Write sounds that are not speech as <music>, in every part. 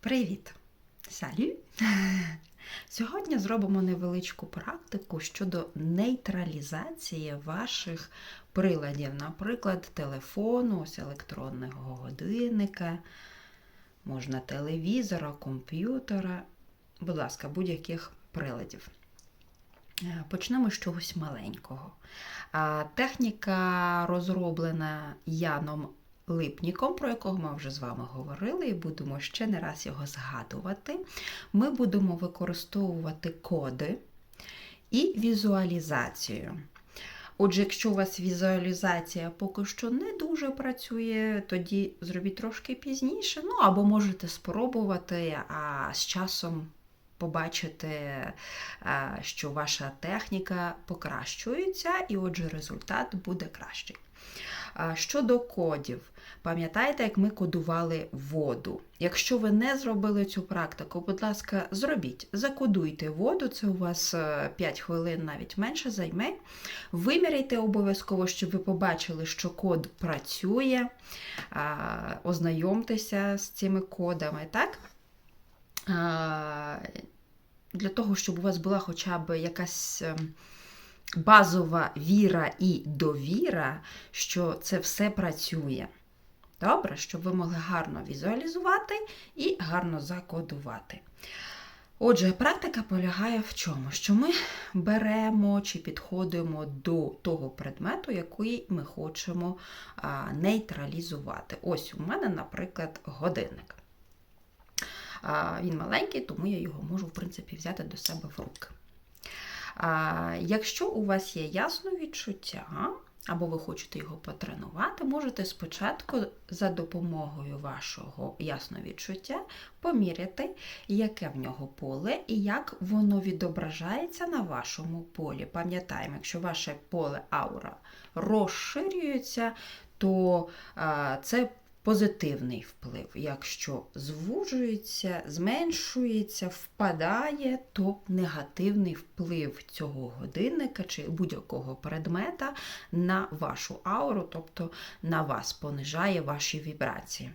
Привіт! Салю! <laughs> Сьогодні зробимо невеличку практику щодо нейтралізації ваших приладів, наприклад, телефону, ось електронного годинника, можна телевізора, комп'ютера, будь ласка, будь-яких приладів. Е, Почнемо з чогось маленького. Техніка розроблена Яном Липніком, про якого ми вже з вами говорили, і будемо ще не раз його згадувати. Ми будемо використовувати коди і візуалізацію. Отже, якщо у вас візуалізація поки що не дуже працює, тоді зробіть трошки пізніше. Ну або можете спробувати, а з часом побачити, що ваша техніка покращується, і отже, результат буде кращий. Щодо кодів, пам'ятаєте, як ми кодували воду? Якщо ви не зробили цю практику, будь ласка, зробіть, закодуйте воду, це у вас е, 5 хвилин, навіть менше займе. Виміряйте обов'язково, щоб ви побачили, що код працює, ознайомтеся з цими кодами, так? Для того, щоб у вас була хоча б якась ем, базова віра і довіра, що це все працює. Добре, щоб ви могли гарно візуалізувати і гарно закодувати. Отже, практика полягає в чому? Що ми беремо чи підходимо до того предмету, який ми хочемо нейтралізувати. Ось у мене, наприклад, годинник. Він маленький, тому я його можу, в принципі, взяти до себе в руки. Якщо у вас є ясне відчуття, або ви хочете його потренувати, можете спочатку за допомогою вашого ясного відчуття поміряти, яке в нього поле і як воно відображається на вашому полі. Пам'ятаємо, якщо ваше поле аура розширюється, то це позитивний вплив. Якщо звужується, зменшується, впадає, то негативний вплив цього годинника чи будь-якого предмета на вашу ауру, тобто на вас, понижає ваші вібрації.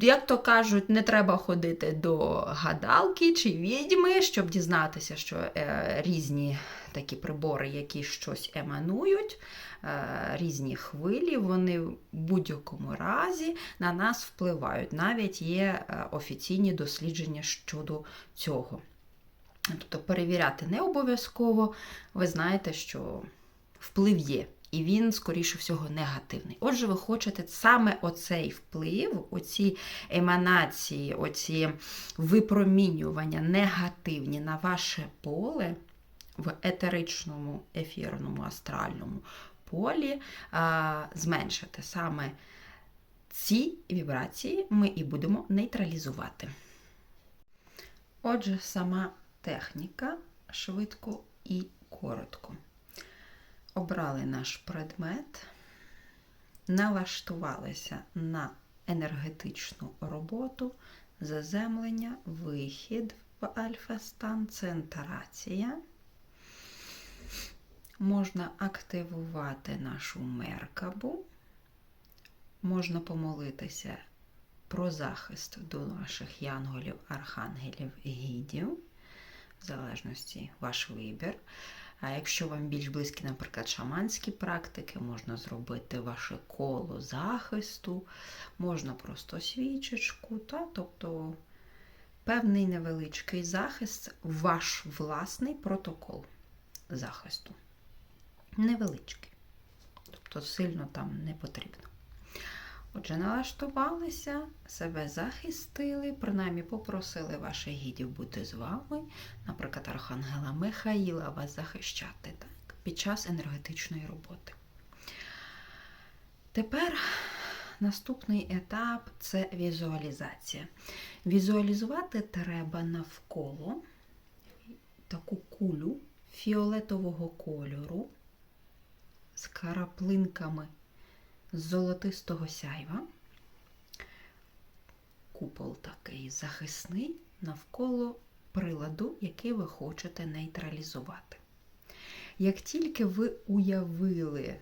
Як то кажуть, не треба ходити до гадалки чи відьми, щоб дізнатися, що е, різні такі прибори, які щось еманують, е, різні хвилі, вони в будь-якому разі на нас впливають. Навіть є е, офіційні дослідження щодо цього. Тобто перевіряти не обов'язково, ви знаєте, що вплив є. І він, скоріше всього, негативний. Отже, ви хочете саме оцей вплив, оці еманації, оці випромінювання негативні на ваше поле в етеричному, ефірному, астральному полі а, зменшити. Саме ці вібрації ми і будемо нейтралізувати. Отже, сама техніка швидко і коротко. Обрали наш предмет, налаштувалися на енергетичну роботу, заземлення, вихід в альфа-стан, центрація. Можна активувати нашу меркабу, можна помолитися про захист до наших янголів, архангелів і гідів, в залежності ваш вибір. А якщо вам більш близькі, наприклад, шаманські практики, можна зробити ваше коло захисту, можна просто свічечку, та, тобто певний невеличкий захист, ваш власний протокол захисту. Невеличкий. Тобто сильно там не потрібно. Отже, налаштувалися, себе захистили, принаймні попросили ваших гідів бути з вами, наприклад, Архангела Михаїла вас захищати так, під час енергетичної роботи. Тепер наступний етап це візуалізація. Візуалізувати треба навколо таку кулю фіолетового кольору з караплинками з золотистого сяйва. Купол такий захисний навколо приладу, який ви хочете нейтралізувати. Як тільки ви уявили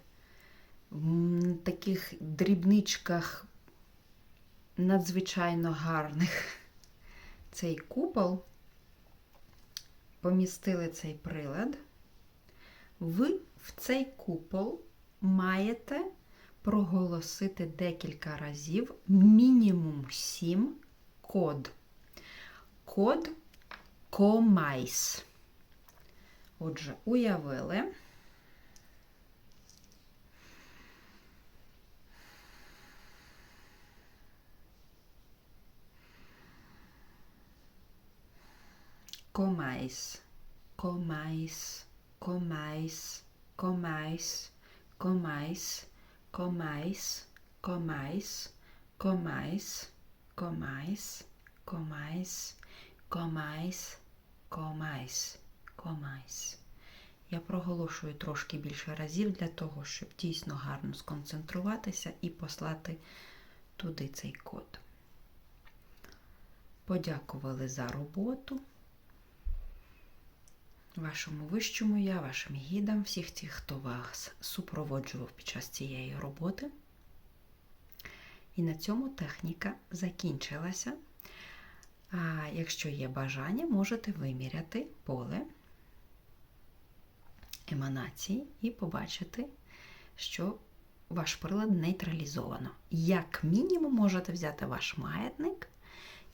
в таких дрібничках надзвичайно гарних <laughs> цей купол, помістили цей прилад, ви в цей купол маєте проголосити декілька разів, мінімум 7 код. Код комайс. Отже, уявили. Comais, comais, comais, comais, comais, comais, comais, comais, comais, comais, comais, comais, комайс. Я проголошую трошки більше разів для того, щоб дійсно гарно сконцентруватися і послати туди цей код. Подякували за роботу вашому вищому я, вашим гідам, всіх тих, хто вас супроводжував під час цієї роботи. І на цьому техніка закінчилася. А якщо є бажання, можете виміряти поле еманації і побачити, що ваш прилад нейтралізовано. Як мінімум, можете взяти ваш маятник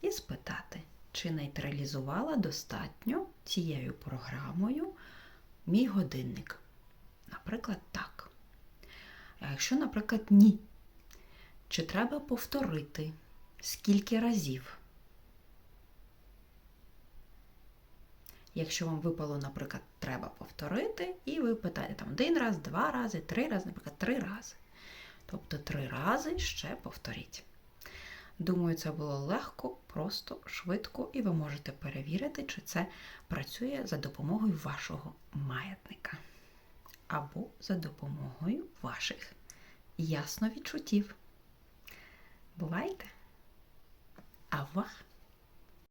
і спитати, чи нейтралізувала достатньо цією програмою мій годинник. Наприклад, так. А якщо, наприклад, ні, чи треба повторити скільки разів? Якщо вам випало, наприклад, треба повторити, і ви питаєте там один раз, два рази, три рази, наприклад, три рази. Тобто три рази ще повторіть. Думаю, це було легко, просто, швидко, і ви можете перевірити, чи це працює за допомогою вашого маятника. Або за допомогою ваших ясновідчуттів. Бувайте! Авах!